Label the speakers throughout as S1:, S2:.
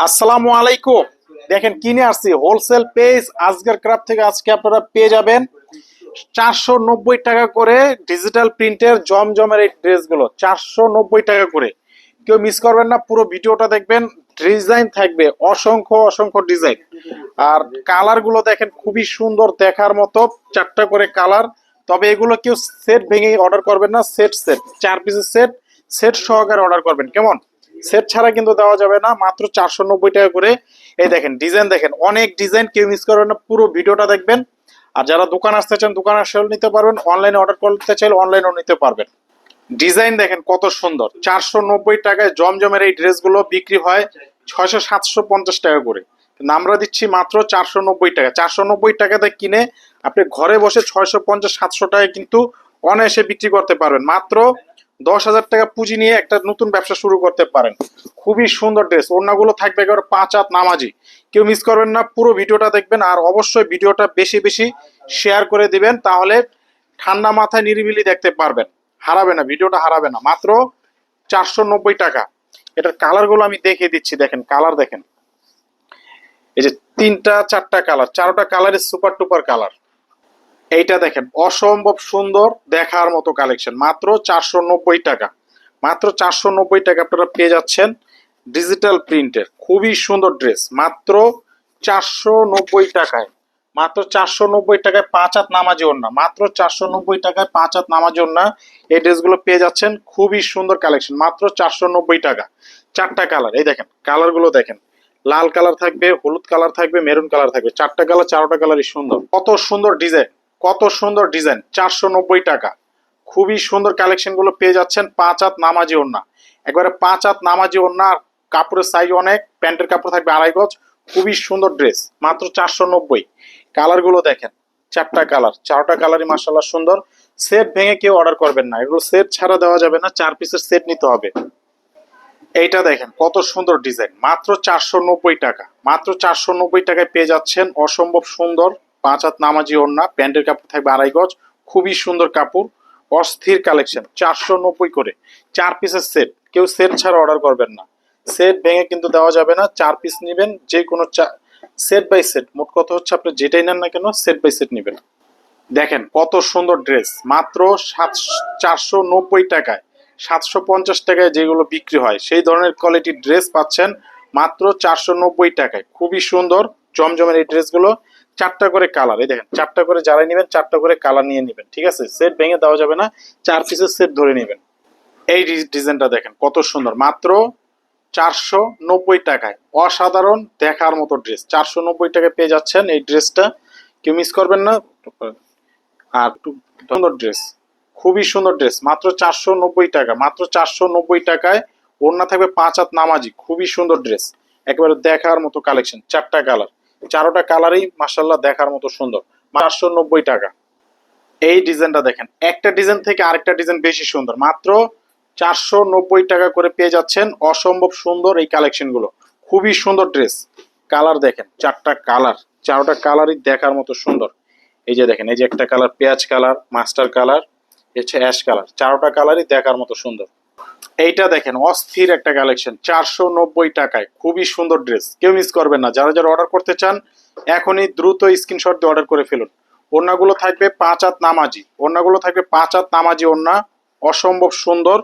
S1: আসসালামু আলাইকুম। দেখেন, কিনে আসছি। হোলসেল পেজ আজকের ক্রাফট থেকে আজকে আপনারা পেয়ে যাবেন চারশো নব্বই টাকা করে ডিজিটাল প্রিন্টের জমজমের এই ড্রেসগুলো। চারশো নব্বই টাকা করে। কেউ মিস করবেন না, পুরো ভিডিওটা দেখবেন। ডিজাইন থাকবে, অসংখ্য অসংখ্য ডিজাইন আর কালারগুলো দেখেন, খুবই সুন্দর দেখার মতো, চারটা করে কালার তবে এগুলো কেউ সেট ভেঙে অর্ডার করবেন না সেট সেট চার পিসের সেট সেট সহকারে অর্ডার করবেন। কেমন? সেট ছাড়া কিন্তু দেওয়া যাবে না, মাত্র চারশো নব্বই টাকা করে। এই দেখেন ডিজাইন দেখেন, অনেক ডিজাইন কেউ মিস করবেন না, পুরো ভিডিওটা দেখবেন। আর যারা দোকান আসতে চান, দোকান আসলেও নিতে পারবেন অনলাইনে অর্ডার করতে চাইলে অনলাইনেও নিতে পারবেন। ডিজাইন দেখেন, কত সুন্দর, চারশো নব্বই টাকায় জমজমের এই ড্রেসগুলো বিক্রি হয় ছয়শো সাতশো পঞ্চাশ টাকা করে। আমরা দিচ্ছি মাত্র চারশো নব্বই টাকা। চারশো নব্বই টাকাতে কিনে আপনি ঘরে বসে ছয়শো পঞ্চাশ সাতশো টাকায় কিন্তু অনায়াসে বিক্রি করতে পারবেন। মাত্র দশ হাজার টাকা পুঁজি নিয়ে একটা নতুন ব্যবসা শুরু করতে পারেন। খুবই সুন্দর ড্রেস। ওড়নাগুলো থাকবে একেবারে পাঁচ হাত নামাজি। কেউ মিস করবেন না, পুরো ভিডিওটা দেখবেন আর অবশ্যই ভিডিওটা বেশি বেশি শেয়ার করে দিবেন, তাহলে ঠান্ডা মাথায় নিরিবিলি দেখতে পারবেন। হারাবে না, ভিডিওটা হারাবে না। মাত্র চারশো নব্বই টাকা। এটার কালারগুলো আমি দেখিয়ে দিচ্ছি, দেখেন কালার দেখেন। এই যে তিনটা, চারটা কালার চারটা কালারের সুপার টুপার কালার এইটা দেখেন, অসম্ভব সুন্দর দেখার মতো কালেকশন মাত্র চারশো নব্বই টাকা। মাত্র চারশো নব্বই টাকা আপনারা পেয়ে যাচ্ছেন ডিজিটাল প্রিন্টের খুবই সুন্দর ড্রেস মাত্র চারশো নব্বই টাকায়। মাত্র চারশো নব্বই টাকায় পাঁচ হাত নামাজি ওড়না। মাত্র চারশো নব্বই টাকায় পাঁচ হাত নামাজি ওড়না। এই ড্রেসগুলো পেয়ে যাচ্ছেন খুবই সুন্দর কালেকশন মাত্র চারশো নব্বই টাকা। চারটা কালার এই দেখেন কালারগুলো দেখেন। লাল কালার থাকবে, হলুদ কালার থাকবে মেরুন কালার থাকবে। চারটা কালার চারোটা কালারই সুন্দর। কত সুন্দর ডিজাইন কত সুন্দর ডিজাইন, চারশো নব্বই টাকা। খুবই সুন্দর কালেকশনগুলো পেয়ে যাচ্ছেন পাঁচ হাত নামাজি ওড়না। একবারে পাঁচ হাত নামাজি ওড়না, কাপড়ের সাইজ অনেক, প্যান্টের কাপড় থাকবে আড়াই গজ, খুবই সুন্দর ড্রেস মাত্র চারশো নব্বই। কালারগুলো দেখেন, চারটা কালার, চারটা কালারই মার্শাল্লাহ সুন্দর। সেট ভেঙে কেউ অর্ডার করবেন না, এগুলো সেট ছাড়া দেওয়া যাবে না, চার পিসের সেট নিতে হবে। এইটা দেখেন, কত সুন্দর ডিজাইন, মাত্র চারশো নব্বই টাকা, মাত্র চারশো নব্বই টাকায় পেয়ে যাচ্ছেন অসম্ভব সুন্দর পাঁচ হাত নামাজি ওড়না, প্যান্টের কাপড় থাকবে আড়াই গজ, খুবই সুন্দর কাপড়, অস্থির কালেকশন চারশো নব্বই করে। চার পিসের সেট কেউ সেট ছাড়া অর্ডার করবেন না। সেট ভেঙে কিন্তু দেওয়া যাবে না, চার পিস নেবেন, যে কোনো সেট বাই সেট মোট কথা হচ্ছে আপনি যেটাই নেন না কেন সেট বাই সেট নেবেন। দেখেন কত সুন্দর ড্রেস মাত্র সাত চারশো নব্বই টাকায়, সাতশো পঞ্চাশ টাকায় যেগুলো বিক্রি হয়, সেই ধরনের কোয়ালিটির ড্রেস পাচ্ছেন মাত্র চারশো নব্বই টাকায়। খুবই সুন্দর, জমজমের এই ড্রেসগুলো চারটা করে কালার এই দেখেন, চারটা করে যারাই নেবেন, চারটা করে কালার নিয়ে নেবেন, ঠিক আছে? সেট ভেঙে দেওয়া যাবে না, চার পিসের সেট ধরে নেবেন। এই ডিজাইনটা দেখেন, কত সুন্দর, মাত্র চারশো নব্বই টাকায়। অসাধারণ দেখার মতো ড্রেস চারশো নব্বই টাকায় পেয়ে যাচ্ছেন এই ড্রেসটা কেউ মিস করবেন না, আর সুন্দর ড্রেস খুবই সুন্দর ড্রেস মাত্র চারশো নব্বই টাকা, মাত্র চারশো নব্বই টাকায় ওড়না থাকবে পাঁচ হাত নামাজি, খুবই সুন্দর ড্রেস একেবারে দেখার মতো কালেকশন চারটা কালার চারোটা কালারই মাসাল্লাহ দেখার মতো সুন্দর। চারশো নব্বই টাকা। এই ডিজাইনটা দেখেন, একটা ডিজাইন থেকে আরেকটা ডিজাইন বেশি সুন্দর। মাত্র চারশো নব্বই টাকা করে পেয়ে যাচ্ছেন অসম্ভব সুন্দর এই কালেকশনগুলো। খুবই সুন্দর ড্রেস কালার দেখেন, চারটা কালার চারোটা কালারই দেখার মতো সুন্দর। এই যে দেখেন, এই যে একটা কালার পেঁয়াজ কালার মাস্টার কালার হচ্ছে অ্যাশ কালার চারোটা কালারই দেখার মতো সুন্দর। এইটা দেখেন, অস্থির একটা কালেকশন চারশো নব্বই টাকায়, খুবই সুন্দর ড্রেস কেউ মিস করবেন না। যারা যারা অর্ডার করতে চান, এখনই দ্রুত স্ক্রিনশট দিয়ে অর্ডার করে ফেলুন। ওড়নাগুলো থাকবে পাঁচ হাত নামাজি। ওড়নাগুলো থাকবে পাঁচ হাত নামাজি ওড়না। অসম্ভব সুন্দর।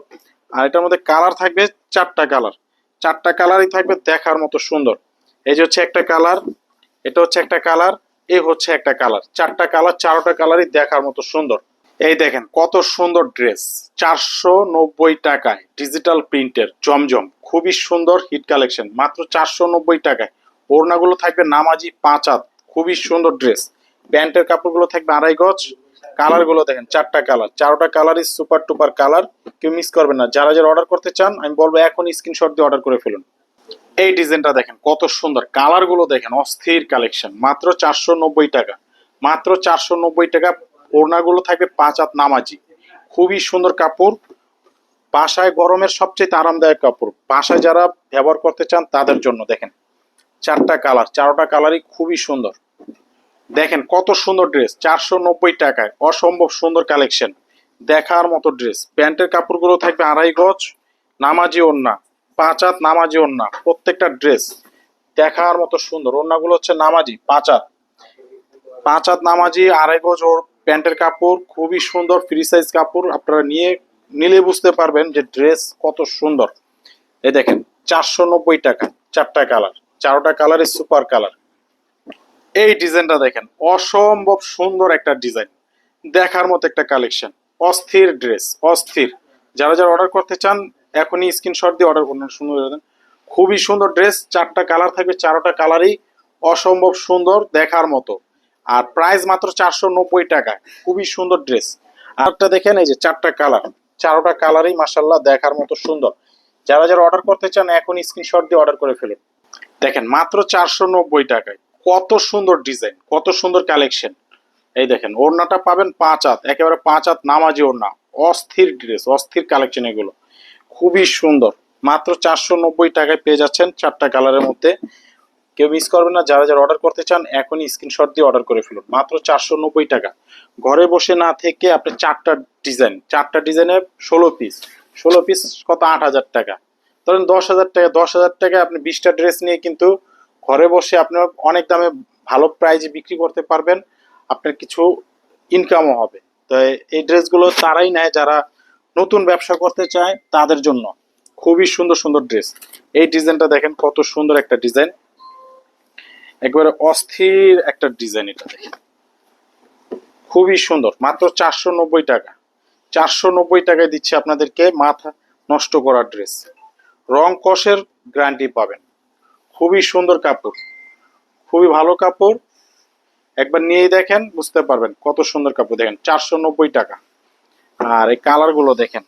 S1: আর এটার মধ্যে কালার থাকবে চারটা কালার চারটা কালারই থাকবে দেখার মতো সুন্দর। এই যে হচ্ছে একটা কালার এটা হচ্ছে একটা কালার এই হচ্ছে একটা কালার চারটা কালার চারোটা কালারই দেখার মতো সুন্দর। এই দেখেন, কত সুন্দর ড্রেস। চারশো নব্বই টাকায় ডিজিটাল প্রিন্টের জমজম, খুবই সুন্দর হিট কালেকশন মাত্র চারশো নব্বই টাকায়। ওড়নাগুলো থাকবে নামাজি পাঁচ হাত, খুবই সুন্দর ড্রেস। প্যান্টের কাপড়গুলো থাকবে আড়াই গজ। কালারগুলো দেখেন, চারটা কালার। চারোটা কালারই সুপার টুপার কালার। কেউ মিস করবেন না। যারা যারা অর্ডার করতে চান, আমি বলব এখন স্ক্রিনশট দিয়ে অর্ডার করে ফেলুন। এই ডিজাইনটা দেখেন, কত সুন্দর। কালারগুলো দেখেন, অস্থির কালেকশন মাত্র চারশো নব্বই টাকা। মাত্র চারশো নব্বই টাকা ওড়নাগুলো থাকবে পাঁচ হাত নামাজি। খুবই সুন্দর কাপড়। বাসায় গরমের সবচেয়ে আরামদায়ক কাপড়। বাসায় যারা ব্যবহার করতে চান তাদের জন্য দেখেন। চারটা কালার, চারোটা কালারই খুবই সুন্দর। দেখেন কত সুন্দর ড্রেস, চারশো নব্বই টাকায়। অসম্ভব সুন্দর কালেকশন। দেখার মতো ড্রেস। প্যান্টের কাপড়গুলো থাকবে আড়াই গজ, নামাজি ওড়না। পাঁচ হাত নামাজি ওড়না, প্রত্যেকটা ড্রেস। দেখার মতো সুন্দর। ওড়নাগুলো হচ্ছে নামাজি, পাঁচ হাত। পাঁচ হাত নামাজি, আড়াই গজ ওর প্যান্টের কাপড়, খুবই সুন্দর ফ্রি সাইজ কাপড়, আপনারা নিয়ে নিলে বুঝতে পারবেন যে ড্রেস কত সুন্দর। এই দেখেন, চারশো নব্বই টাকা, চারটা কালার, চারোটা কালারের সুপার কালার। এই ডিজাইনটা দেখেন, অসম্ভব সুন্দর একটা ডিজাইন, দেখার মতো একটা কালেকশন অস্থির ড্রেস অস্থির। যারা যারা অর্ডার করতে চান, এখনই স্ক্রিনশট দিয়ে অর্ডার করুন, সুন্দর খুবই সুন্দর ড্রেস চারটা কালার থাকবে, চারোটা কালারই অসম্ভব সুন্দর, দেখার মতো। আর প্রাইস মাত্র চারশো নব্বই টাকা খুবই সুন্দর ড্রেস আরেকটা দেখেন, এই যে চারটা কালার চারোটা কালারই মাসাল্লাহ দেখার মতো সুন্দর। যারা যারা অর্ডার করতে চান এখন স্ক্রিনশট দিয়ে অর্ডার করে ফেলুন। দেখেন, মাত্র চারশো নব্বই টাকায়। কত সুন্দর ডিজাইন কত সুন্দর কালেকশন এই দেখেন, ওড়নাটা পাবেন পাঁচ হাত, একেবারে পাঁচ হাত নামাজি ওড়না। অস্থির ড্রেস অস্থির কালেকশন এগুলো। খুবই সুন্দর। মাত্র চারশো নব্বই টাকায় পেয়ে যাচ্ছেন চারটা কালারের মধ্যে। কেউ মিস করবেন না, যারা যারা অর্ডার করতে চান, এখনই স্ক্রিনশট দিয়ে অর্ডার করে ফেলুন। মাত্র চারশো নব্বই টাকা। ঘরে বসে না থেকে আপনি চারটা ডিজাইন চারটা ডিজাইনে ষোলো পিস ষোলো পিস কত? আট হাজার টাকা। ধরেন দশ হাজার টাকা, দশ হাজার টাকায় আপনি বিশটা ড্রেস নিয়ে কিন্তু ঘরে বসে আপনি অনেক দামে ভালো প্রাইজে বিক্রি করতে পারবেন। আপনার কিছু ইনকামও হবে। তো এই ড্রেসগুলো তারাই নেয় যারা নতুন ব্যবসা করতে চায়, তাদের জন্য। খুবই সুন্দর সুন্দর ড্রেস এই ডিজাইনটা দেখেন, কত সুন্দর একটা ডিজাইন একবারে অস্থির একটা ডিজাইন এটা দেখেন। খুবই সুন্দর, মাত্র চারশো নব্বই টাকা। চারশো নব্বই টাকায় দিচ্ছে আপনাদেরকে মাথা নষ্ট করার ড্রেস রং কষের গ্যারান্টি পাবেন। খুবই সুন্দর কাপড়। খুবই ভালো কাপড়। একবার নিয়ে দেখেন, বুঝতে পারবেন কত সুন্দর কাপড়। দেখেন, চারশো নব্বই টাকা। আর এই কালারগুলো দেখেন।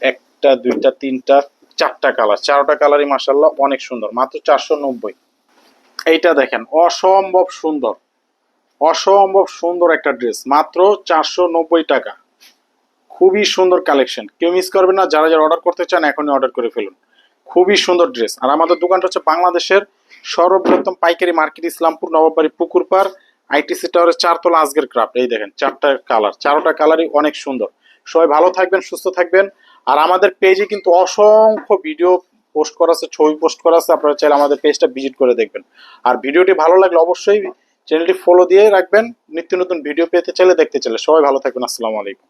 S1: একটা, দুইটা, তিনটা, চারটা কালার। চারটা কালারই মাসাল্লাহ অনেক সুন্দর, মাত্র চারশো নব্বই। এইটা দেখেন, অসম্ভব সুন্দর। অসম্ভব সুন্দর একটা ড্রেস, মাত্র চারশো নব্বই টাকা। খুবই সুন্দর কালেকশন। কেউ মিস করবেন না, যারা যারা অর্ডার করতে চান, এখনই অর্ডার করে ফেলুন। খুবই সুন্দর ড্রেস। আর আমাদের দোকানটা হচ্ছে বাংলাদেশের সর্বপ্রথম পাইকারি মার্কেট, ইসলামপুর, নবাববাড়ি পুকুরপাড় আইটিসি টাওয়ারের চারতলা আজকের ক্রাফট। এই দেখেন, চারটা কালার, চারোটা কালারই অনেক সুন্দর। সবাই ভালো থাকবেন, সুস্থ থাকবেন। আর আমাদের পেজে কিন্তু অসংখ্য ভিডিও পোস্ট করা আছে, ছবি পোস্ট করা আছে, আপনারা চাইলে আমাদের পেজটা ভিজিট করে দেখবেন। আর ভিডিওটি ভালো লাগলে অবশ্যই চ্যানেলটি ফলো দিয়ে রাখবেন। নিত্য নতুন ভিডিও পেতে চাইলে দেখতে চাইলে। সবাই ভালো থাকবেন, আসসালামু আলাইকুম।